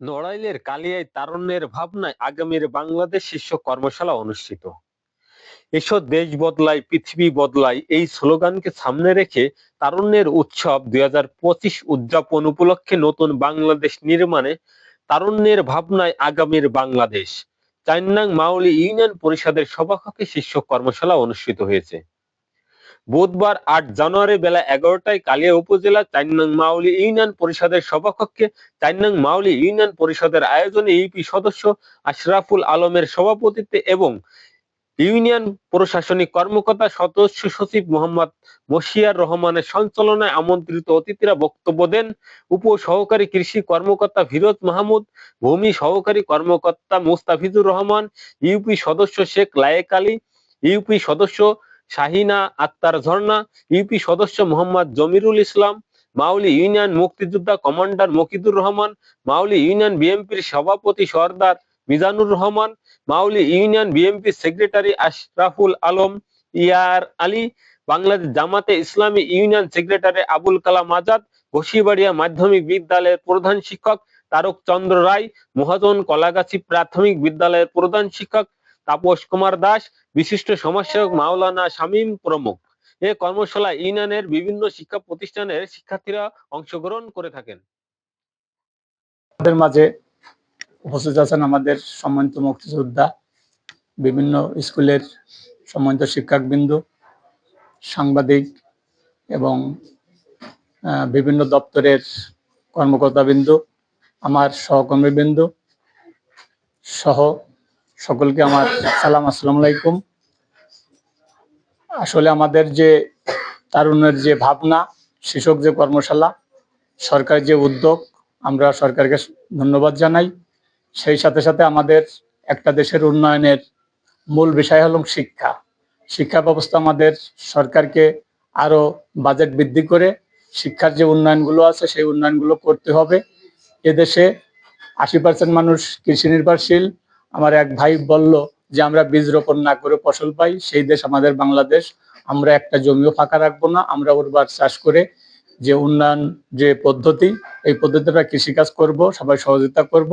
নড়াইলের কালিয়ায় তারুণ্যের ভাবনায় আগামীর বাংলাদেশ শীর্ষ কর্মশালা অনুষ্ঠিত। এসব দেশ বদলায়, পৃথিবী বদলায় এই স্লোগানকে সামনে রেখে তারুণ্যের উৎসব দুই হাজার পঁচিশ উদযাপন উপলক্ষে নতুন বাংলাদেশ নির্মাণে তারুণ্যের ভাবনায় আগামীর বাংলাদেশ। চাইনাং মাউলি ইউনিয়ন পরিষদের সভাকক্ষে শীর্ষ কর্মশালা অনুষ্ঠিত হয়েছে। বুধবার আট জানুয়ারি বেলা এগারোটায় কালিয়া উপজেলা চাইন্নাং মাউলি ইউনিয়ন পরিষদের সভাকক্ষে চাইন্নাং মাউলি ইউনিয়ন পরিষদের আয়োজনে ইউপি সদস্য আশরাফুল আলমের সভাপতিত্বে এবং ইউনিয়ন প্রশাসনিক কর্মকর্তা সদস্য সচিব মোহাম্মদ মশিয়ার রহমানের সঞ্চালনায় আমন্ত্রিত অতিথিরা বক্তব্য দেন উপ সহকারী কৃষি কর্মকর্তা ফিরোজ মাহমুদ, ভূমি সহকারী কর্মকর্তা মুস্তাফিজুর রহমান ইউপি সদস্য শেখ লায়েক আলী ইউপি সদস্য শাহিনা, আক্তার ঝর্ণা, ইউপি সদস্য মোহাম্মদ জমিরুল ইসলাম মাউলি ইউনিয়ন মুক্তিযোদ্ধা কমান্ডার মকিদুর রহমান মাউলি ইউনিয়ন বিএনপির সভাপতি Sardar Mizanur Rahman Mauli union BNP secretary Ashraful Alam, Yar Ali, Bangladesh Jamaat-e Islami union secretary Abul Kalam Azad Ghoshibaria মাধ্যমিক বিদ্যালয়ের প্রধান শিক্ষক তারক চন্দ্র রায়, মহাজন কলাগাছি প্রাথমিক বিদ্যালয়ের প্রধান শিক্ষক তাপস কুমার দাস, বিশিষ্ট সমাজসেবক মাওলানা শামীম প্রমুখ। এ কর্মশালা ইউনিয়নের বিভিন্ন শিক্ষা প্রতিষ্ঠানের শিক্ষার্থীরা অংশগ্রহণ করে থাকেন। আমাদের মাঝে উপস্থিত আছেন আমাদের সম্মানিত মুক্তিযোদ্ধা, বিভিন্ন স্কুলের সম্মানিত শিক্ষকবৃন্দ, সাংবাদিক এবং বিভিন্ন দপ্তরের কর্মকর্তাবৃন্দ, আমার সহকর্মীবৃন্দ সহ সকলকে আমার সালাম, আসসালামু আলাইকুম। আসলে আমাদের যে তারুণ্যের যে ভাবনা শিশক যে কর্মশালা, সরকার যে উদ্যোগ, আমরা সরকারকে ধন্যবাদ জানাই। সেই সাথে সাথে আমাদের একটা দেশের উন্নয়নের মূল বিষয় হলো শিক্ষা। শিক্ষা ব্যবস্থা আমাদের সরকারকে আরও বাজেট বৃদ্ধি করে, শিক্ষার যে উন্নয়নগুলো আছে, সেই উন্নয়নগুলো করতে হবে। এদেশে আশি পার্সেন্ট মানুষ কৃষি নির্ভরশীল আমার এক ভাই বলল যে, আমরা বীজ রোপণ না করে ফসল পাই, সেই দেশ আমাদের বাংলাদেশ। আমরা একটা জমিও ফাঁকা রাখব না। আমরা উর্বর চাষ করে যে উন্নয়ন যে পদ্ধতি, এই পদ্ধতিটা কৃষিকাজ করব, সবাই সহযোগিতা করব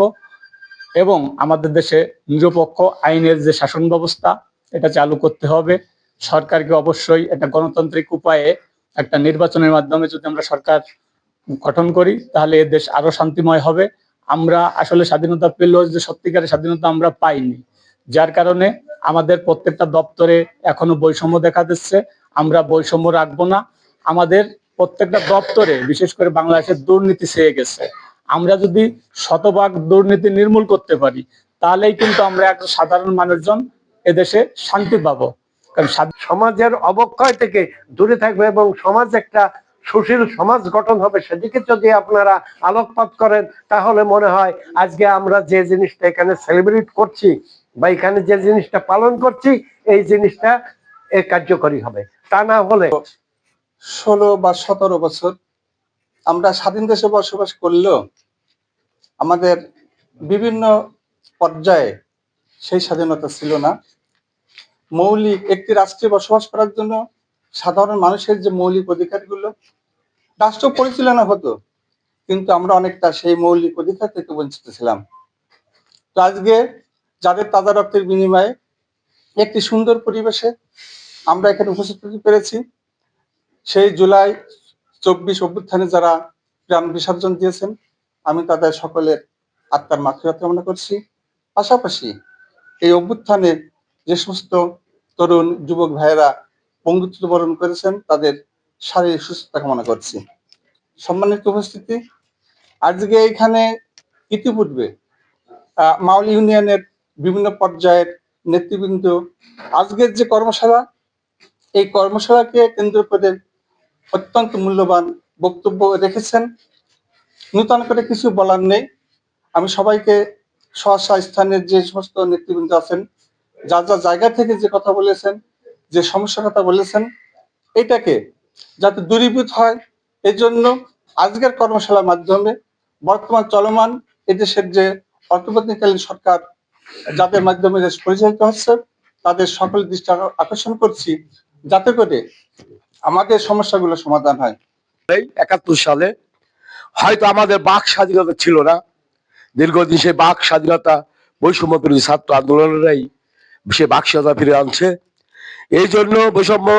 এবং আমাদের দেশে নিরপেক্ষ আইনের যে শাসন ব্যবস্থা, এটা চালু করতে হবে। সরকারকে অবশ্যই একটা গণতান্ত্রিক উপায়ে একটা নির্বাচনের মাধ্যমে যদি আমরা সরকার গঠন করি, তাহলে এ দেশ আরও শান্তিময় হবে। আমরা আসলে স্বাধীনতা পেলেও যে সত্যিকারের স্বাধীনতা আমরা পাইনি। যার কারণে আমাদের প্রত্যেকটা দপ্তরে এখনও বৈষম্য দেখা দিচ্ছে। আমরা বৈষম্য রাখব না। আমাদের প্রত্যেকটা দপ্তরে, বিশেষ করে বাংলাদেশের দুর্নীতি ছেয়ে গেছে। আমরা যদি শতভাগ দুর্নীতি নির্মূল করতে পারি, তাহলেই কিন্তু আমরা একটা সাধারণ মানুষজন এদেশে শান্তি পাবো। কারণ সমাজের অবক্ষয় থেকে দূরে থাকবে এবং সমাজ একটা সুশীল সমাজ গঠন হবে, সেদিকে যদি আপনারা আলোকপাত করেন, তাহলে মনে হয় আজকে আমরা যে জিনিসটা এখানে সেলিব্রেট করছি বা এখানে যে জিনিসটা পালন করছি, এই জিনিসটা কার্যকরী হবে। তা না হলে ষোলো বা সতেরো বছর আমরা স্বাধীন দেশে বসবাস করলেও আমাদের বিভিন্ন পর্যায়ে সেই স্বাধীনতা ছিল না। মৌলিক একটি রাষ্ট্রে বসবাস করার জন্য সাধারণ মানুষের যে মৌলিক অধিকারগুলো, রাষ্ট্র পরিচালনা হতো, কিন্তু আমরা অনেকটা সেই মৌলিক অধিকার থেকে বঞ্চিত ছিলাম তো আজকে যাদের তাজা রক্তের বিনিময়ে একটি সুন্দর পরিবেশে আমরা এখানে উপস্থিত হতে পেরেছি, সেই জুলাই চব্বিশ অভ্যুত্থানে যারা প্রাণ বিসর্জন দিয়েছেন, আমি তাদের সকলের আত্মার মাতৃত্ব কামনা করছি। পাশাপাশি এই অভ্যুত্থানে যে সমস্ত তরুণ যুবক ভাইয়েরা বন্ধুত্ব বরণ করেছেন, তাদের শারীরিক সুস্থতা কামনা করছি। সম্মানিত উপস্থিতি, আজকে এখানে ইতিপূর্বে মাউলি ইউনিয়নের বিভিন্ন পর্যায়ের নেতৃবৃন্দ, আজকের যে কর্মশালা, এই কর্মশালাকে কেন্দ্র করে অত্যন্ত মূল্যবান বক্তব্য রেখেছেন। নূতন করে কিছু বলার নেই। আমি সবাইকে স্ব স্থানের যে সমস্ত নেতৃবৃন্দ আছেন, যা যা জায়গা থেকে যে কথা বলেছেন যে সমস্যার কথা বলেছেন, এটাকে যাতে দূরীভূত হয় এই জন্য আজকের কর্মশালার মাধ্যমে বর্তমান চলমান এদেশের যে অন্তর্বর্তীকালীন সরকার যাদের মাধ্যমে দেশ পরিচালিত হচ্ছে, তাদের সকল দৃষ্টি আকর্ষণ করছি যাতে করে আমাদের সমস্যাগুলো সমাধান হয়। একাত্তর সালে হয়তো আমাদের বাক স্বাধীনতা ছিল না। দীর্ঘদিন সে বাক স্বাধীনতা বৈষম্য ছাত্র আন্দোলনেরাই সে বাক স্বাধীনতা ফিরে আনছে। এই জন্য বৈষম্য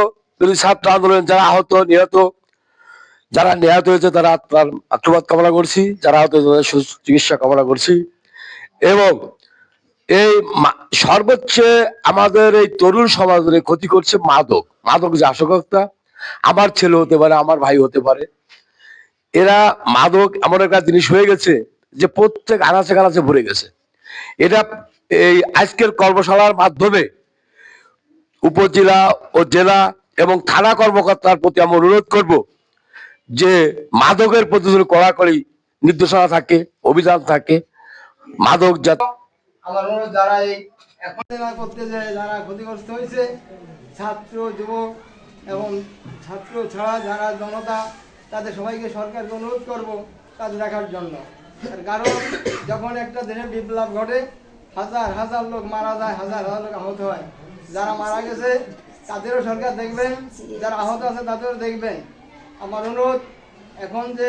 ছাত্র আন্দোলন যারা আহত, নিহত, যারা নিহত হয়েছে, তারা আত্মার আত্মবাদ কামনা করছি, যারা আহত হয়েছে, তাদের চিকিৎসা কামনা করছি। এবং এই সর্বোচ্চ আমাদের এই তরুণ সমাজের ক্ষতি করছে মাদক মাদক যে আসক্তা আমার ছেলে হতে পারে, আমার ভাই হতে পারে। এরা মাদক এমন একটা জিনিস হয়ে গেছে যে প্রত্যেক আনাচে কানাচে ভরে গেছে। এটা এই আজকের কর্মশালার মাধ্যমে উপজেলা ও জেলা এবং থানা কর্মকর্তার প্রতি আমি অনুরোধ করব যে মাদকের প্রতি যেন কড়াকড়ি নির্দেশনা থাকে, অভিযান থাকে। মাদক যাতে আমার অনুরোধ, যারা এই করতে যে যারা ক্ষতিগ্রস্ত হয়েছে, ছাত্র যুবক এবং ছাত্র ছাড়া যারা জনতা, তাদের সবাইকে সরকারকে অনুরোধ করব তাদের দেখার জন্য। কারণ, যখন একটা দেশে বিপ্লব ঘটে, হাজার হাজার লোক মারা যায়, হাজার হাজার লোক আহত হয়। যারা মারা গেছে, তাদেরও সরকার দেখবেন যারা আহত আছে, তাদেরও দেখবেন আমার অনুরোধ, এখন যে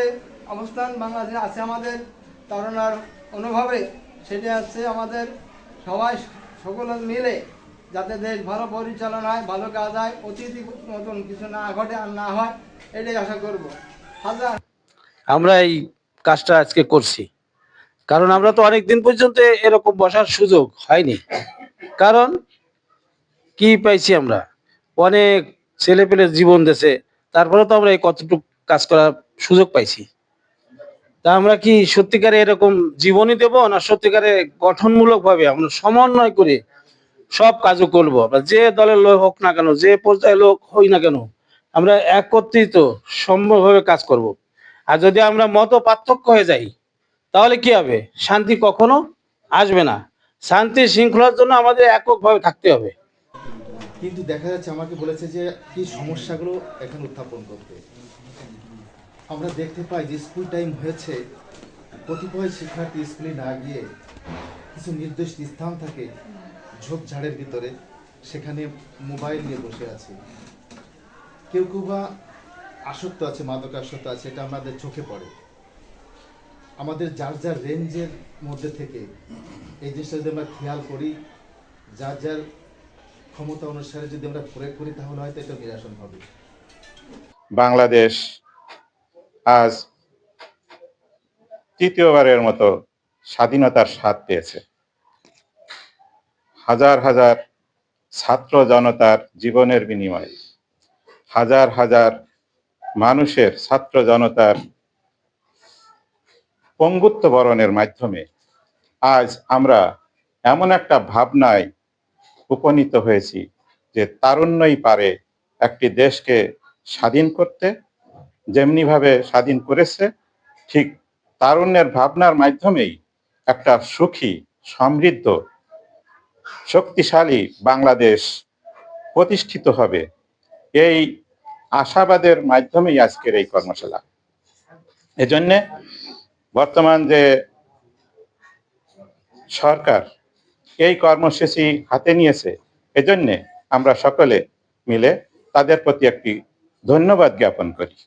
অবস্থান বাংলাদেশে আছে আমাদের তরুণার অনুভবে, সেটা হচ্ছে আমাদের সবাই সকল মিলে যাতে দেশ ভালো পরিচালনা হয়, ভালো কাজ হয় অতিথি মতন কিছু না ঘটে আর না হয়, এটাই আশা করব। হাজার আমরা এই কাজটা আজকে করছি। কারণ আমরা তো অনেক দিন পর্যন্ত এরকম বসার সুযোগ হয়নি। কারণ কি পাইছি আমরা? অনেক ছেলে পেলে জীবন দেশে তারপরে তো আমরা এই কতটুকু কাজ করার সুযোগ পাইছি। তা আমরা কি সত্যিকারে এরকম জীবনই দেব না সত্যিকারে গঠনমূলক ভাবে আমরা সমন্বয় করে সব কাজও করব? আমরা যে দলের লোক হোক না কেন, যে পর্যায়ে লোক হই না কেন, আমরা একত্রিত সম্ভবভাবে কাজ করব। আর যদি আমরা মত পার্থক্য হয়ে যাই, তাহলে কি হবে? শান্তি কখনো আসবে না। শান্তি শৃঙ্খলার জন্য আমাদের এককভাবে থাকতে হবে। কিন্তু দেখা যাচ্ছে আমাকে বলেছে যে কি সমস্যাগুলো এখানে উত্থাপন করতে আমরা দেখতে পাই যে স্কুল টাইম হয়েছে, কতিপয় শিক্ষার্থী স্কুলে না গিয়ে কিছু নির্দিষ্ট স্থান থাকে ঝোপঝাড়ের ভিতরে, সেখানে মোবাইল নিয়ে বসে আছে। কেউ কেউ বা আসক্ত আছে মাদক আসক্ত আছে, এটা আমাদের চোখে পড়ে। আমাদের যার যার রেঞ্জের মধ্যে থেকে এই জিনিসটা যদি আমরা খেয়াল করি, যার যার ক্ষমতা অনুসারে যদি আমরা প্রয়োগ করি, তাহলে হয়তো এটা নিরাসন হবে। বাংলাদেশ আজ তৃতীয়বারের মতো স্বাধীনতার স্বাদ পেয়েছে। হাজার হাজার ছাত্র জনতার জীবনের বিনিময়ে, হাজার হাজার মানুষের ছাত্র জনতার পঙ্গুত্ব বরণের মাধ্যমে আজ আমরা এমন একটা ভাবনায় উপনীত হয়েছি যে তারুণ্যই পারে একটি দেশকে স্বাধীন করতে, যেমনিভাবে স্বাধীন করেছে, ঠিক তারুণ্যের ভাবনার মাধ্যমেই একটা সুখী, সমৃদ্ধ, শক্তিশালী বাংলাদেশ প্রতিষ্ঠিত হবে। এই আশাবাদের মাধ্যমেই আজকের এই কর্মশালা। এজন্যে বর্তমান যে সরকার এই কর্মসূচি হাতে নিয়েছে। এজন্যে আমরা সকলে মিলে তাদের প্রতি একটি ধন্যবাদ জ্ঞাপন করি।